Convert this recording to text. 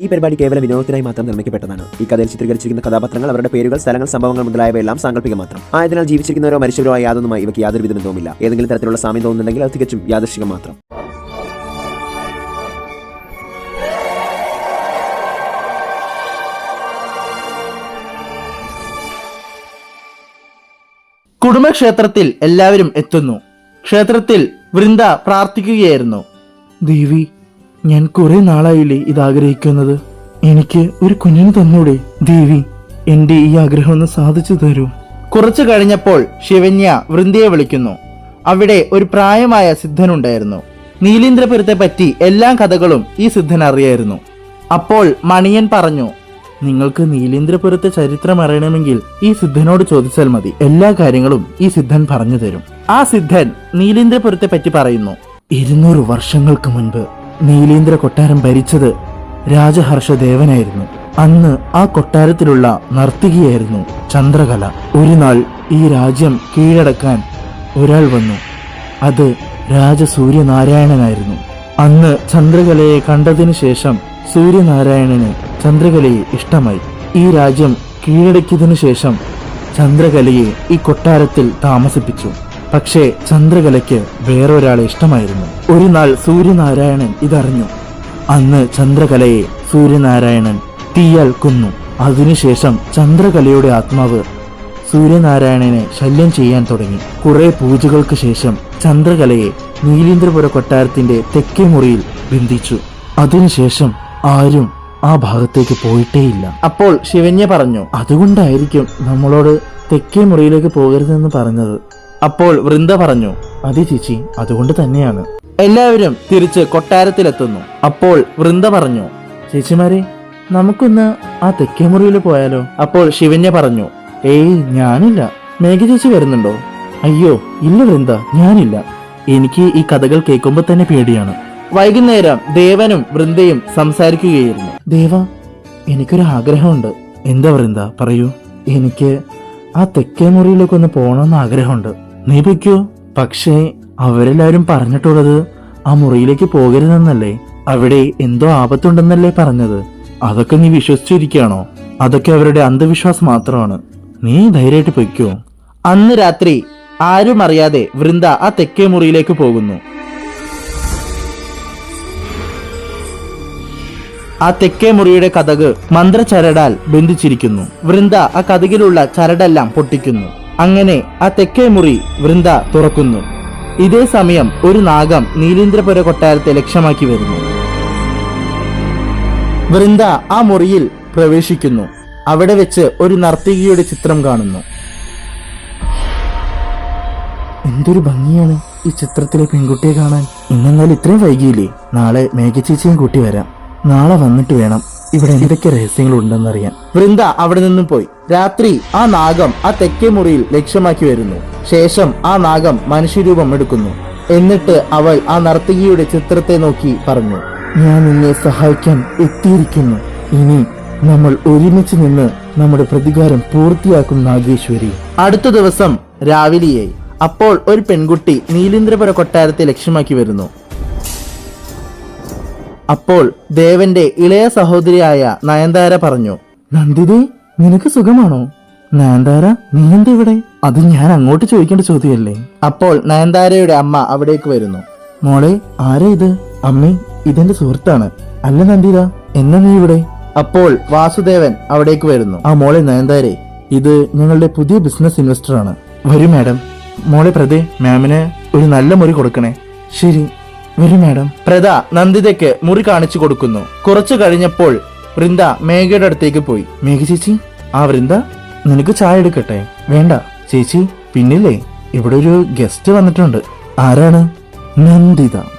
ഈ പരിപാടി കേവലം വിനോദത്തിനായി മാത്രം നിർമ്മിക്കപ്പെട്ടതാണ്. ഈ കഥയിൽ ചിത്രീകരിച്ചിരിക്കുന്ന കഥാപാത്രങ്ങൾ അവരുടെ പേരുകൾ സ്ഥലങ്ങൾ സംഭവങ്ങൾ മുതലായവയെല്ലാം സാങ്കല്പിക മാത്രം. ആയതിനാൽ ജീവിച്ചിരിക്കുന്നവരോ മരിച്ചവരോ ആയ യാതൊന്നുമായി ഇവയ്ക്ക് യാതൊരു വിധ ബന്ധവുമില്ല. ഏതെങ്കിലും തരത്തിലുള്ള സാമ്യം തോന്നുന്നുണ്ടെങ്കിൽ അത് തികച്ചും യാദൃശികം മാത്രം. കുടുംബക്ഷേത്രത്തിൽ എല്ലാവരും എത്തുന്നു. ക്ഷേത്രത്തിൽ വൃന്ദ പ്രാർത്ഥിക്കുകയായിരുന്നു. ദേവി ഞാൻ കുറെ നാളായില്ലേ ഇത് ആഗ്രഹിക്കുന്നത്. എനിക്ക് ഒരു കുഞ്ഞിന് തന്നൂടെ. ദേവി എന്റെ ഈ ആഗ്രഹം ഒന്ന് സാധിച്ചു തരൂ. കുറച്ചു കഴിഞ്ഞപ്പോൾ ശിവന്യ വൃന്ദയെ വിളിക്കുന്നു. അവിടെ ഒരു പ്രായമായ സിദ്ധനുണ്ടായിരുന്നു. നീലീന്ദ്രപുരത്തെ പറ്റി എല്ലാ കഥകളും ഈ സിദ്ധൻ അറിയായിരുന്നു. അപ്പോൾ മണിയൻ പറഞ്ഞു നിങ്ങൾക്ക് നീലേന്ദ്രപുരത്തെ ചരിത്രം അറിയണമെങ്കിൽ ഈ സിദ്ധനോട് ചോദിച്ചാൽ മതി. എല്ലാ കാര്യങ്ങളും ഈ സിദ്ധൻ പറഞ്ഞു തരും. ആ സിദ്ധൻ നീലേന്ദ്രപുരത്തെ പറ്റി പറയുന്നു ഇരുന്നൂറ് വർഷങ്ങൾക്ക് മുൻപ് നീലേന്ദ്ര കൊട്ടാരം ഭരിച്ചത് രാജഹർഷദേവനായിരുന്നു. അന്ന് ആ കൊട്ടാരത്തിലുള്ള നർത്തകിയായിരുന്നു ചന്ദ്രകല. ഒരു നാൾ ഈ രാജ്യം കീഴടക്കാൻ ഒരാൾ വന്നു. അത് രാജസൂര്യനാരായണനായിരുന്നു. അന്ന് ചന്ദ്രകലയെ കണ്ടതിനു ശേഷം സൂര്യനാരായണന് ചന്ദ്രകലയെ ഇഷ്ടമായി. ഈ രാജ്യം കീഴടക്കിയതിനു ശേഷം ചന്ദ്രകലയെ ഈ കൊട്ടാരത്തിൽ താമസിപ്പിച്ചു. പക്ഷേ ചന്ദ്രകലയ്ക്ക് വേറൊരാളെ ഇഷ്ടമായിരുന്നു. ഒരു നാൾ സൂര്യനാരായണൻ ഇതറിഞ്ഞു. അന്ന് ചന്ദ്രകലയെ സൂര്യനാരായണൻ തീയാൽ കൊന്നു. അതിനുശേഷം ചന്ദ്രകലയുടെ ആത്മാവ് സൂര്യനാരായണനെ ശല്യം ചെയ്യാൻ തുടങ്ങി. കുറെ പൂജകൾക്ക് ശേഷം ചന്ദ്രകലയെ നീലീന്ദ്രപുര കൊട്ടാരത്തിന്റെ തെക്കേ മുറിയിൽ ബന്ധിച്ചു. അതിനുശേഷം ആരും ആ ഭാഗത്തേക്ക് പോയിട്ടേയില്ല. അപ്പോൾ ശിവന്യ പറഞ്ഞു അതുകൊണ്ടായിരിക്കും നമ്മളോട് തെക്കേ മുറിയിലേക്ക് പോകരുതെന്ന് പറഞ്ഞത്. അപ്പോൾ വൃന്ദ പറഞ്ഞു അതെ ചേച്ചി അതുകൊണ്ട് തന്നെയാണ്. എല്ലാവരും തിരിച്ച് കൊട്ടാരത്തിലെത്തുന്നു. അപ്പോൾ വൃന്ദ പറഞ്ഞു ചേച്ചിമാരെ നമുക്കൊന്ന് ആ തെക്കേ മുറിയിൽ പോയാലോ? അപ്പോൾ ശിവന്യ പറഞ്ഞു ഏയ് ഞാനില്ല. മേഘ ചേച്ചി വരുന്നുണ്ടോ? അയ്യോ ഇല്ല വൃന്ദ ഞാനില്ല. എനിക്ക് ഈ കഥകൾ കേൾക്കുമ്പോൾ തന്നെ പേടിയാണ്. വൈകുന്നേരം ദേവനും വൃന്ദയും സംസാരിക്കുകയായിരുന്നു. ദേവ എനിക്കൊരു ആഗ്രഹമുണ്ട്. എന്താ വൃന്ദ പറയൂ. എനിക്ക് ആ തെക്കേ മുറിയിലേക്കൊന്ന് പോകണമെന്ന് ആഗ്രഹമുണ്ട്. നീ പൊയ്ക്കോ പക്ഷേ അവരെല്ലാവരും പറഞ്ഞിട്ടുള്ളത് ആ മുറിയിലേക്ക് പോകരുതെന്നല്ലേ? അവിടെ എന്തോ ആപത്തുണ്ടെന്നല്ലേ പറഞ്ഞത്? അതൊക്കെ നീ വിശ്വസിച്ചിരിക്കുകയാണോ? അതൊക്കെ അവരുടെ അന്ധവിശ്വാസം മാത്രമാണ്. നീ ധൈര്യമായിട്ട് പൊയ്ക്കോ. അന്ന് രാത്രി ആരും അറിയാതെ വൃന്ദ ആ തെക്കേ മുറിയിലേക്ക് പോകുന്നു. ആ തെക്കേ മുറിയുടെ കഥക് മന്ത്രചരടാൽ ബന്ധിച്ചിരിക്കുന്നു. വൃന്ദ ആ കഥകിലുള്ള ചരടെല്ലാം പൊട്ടിക്കുന്നു. അങ്ങനെ ആ തെക്കേ മുറി വൃന്ദ തുറക്കുന്നു. ഇതേ സമയം ഒരു നാഗം നീലേന്ദ്രപുര കൊട്ടാരത്തെ ലക്ഷ്യമാക്കി വരുന്നു. വൃന്ദ ആ മുറിയിൽ പ്രവേശിക്കുന്നു. അവിടെ വെച്ച് ഒരു നർത്തകിയുടെ ചിത്രം കാണുന്നു. എന്തൊരു ഭംഗിയാണ് ഈ ചിത്രത്തിലെ പെൺകുട്ടിയെ കാണാൻ. ഇന്നെന്നാൽ ഇത്രയും വൈകിയില്ലേ? നാളെ മേഘച്ചേച്ചിയും കൂട്ടി വരാം. നാളെ വന്നിട്ട് വേണം ഇവിടെ എന്തൊക്കെ രഹസ്യങ്ങൾ ഉണ്ടെന്നറിയാൻ വൃന്ദ അവിടെ നിന്നും പോയി. രാത്രി ആ നാഗം ആ തെക്കേ മുറിയിൽ ലക്ഷ്യമാക്കി വരുന്നു. ശേഷം ആ നാഗം മനുഷ്യരൂപം എടുക്കുന്നു. എന്നിട്ട് അവൾ ആ നർത്തകിയുടെ ചിത്രത്തെ നോക്കി പറഞ്ഞു ഞാൻ നിന്നെ സഹായിക്കാൻ എത്തിയിരിക്കുന്നു. ഇനി നമ്മൾ ഒരുമിച്ച് നിന്ന് നമ്മുടെ പ്രതികാരം പൂർത്തിയാക്കും നാഗേശ്വരി. അടുത്ത ദിവസം രാവിലെയായി. അപ്പോൾ ഒരു പെൺകുട്ടി നീലേന്ദ്രപുര കൊട്ടാരത്തെ ലക്ഷ്യമാക്കി വരുന്നു. അപ്പോൾ ദേവന്റെ ഇളയ സഹോദരിയായ നയൻതാര പറഞ്ഞു നന്ദിതേ നിനക്ക് സുഖമാണോ? നയൻതാര നീ എന്താ ഇവിടെ? അത് ഞാൻ അങ്ങോട്ട് ചോദിക്കേണ്ട ചോദ്യമല്ലേ? അപ്പോൾ നയൻതാരയുടെ അമ്മ അവിടേക്ക് വരുന്നു. മോളെ ആരാ ഇത്? അമ്മേ ഇതെന്റെ സുഹൃത്താണ്. അല്ല നന്ദിത എന്നാ നീ ഇവിടെ? അപ്പോൾ വാസുദേവൻ അവിടേക്ക് വരുന്നു. ആ മോളെ നയൻതാരെ ഇത് ഞങ്ങളുടെ പുതിയ ബിസിനസ് ഇൻവെസ്റ്റർ ആണ് വരൂ മാഡം. മോളെ പ്രതേ മാമിന് ഒരു നല്ല മുറി കൊടുക്കണേ. ശരി വരൂ മാഡം. പ്രത നന്ദിതയ്ക്ക് മുറി കാണിച്ചു കൊടുക്കുന്നു. കുറച്ചു കഴിഞ്ഞപ്പോൾ വൃന്ദ മേഘയുടെ അടുത്തേക്ക് പോയി. മേഘ ചേച്ചി ആ വൃന്ദ നിനക്ക് ചായ എടുക്കട്ടെ? വേണ്ട. ചേച്ചി പിന്നില്ലേ? ഇവിടെ ഒരു ഗസ്റ്റ് വന്നിട്ടുണ്ട്. ആരാണ്? നന്ദിത.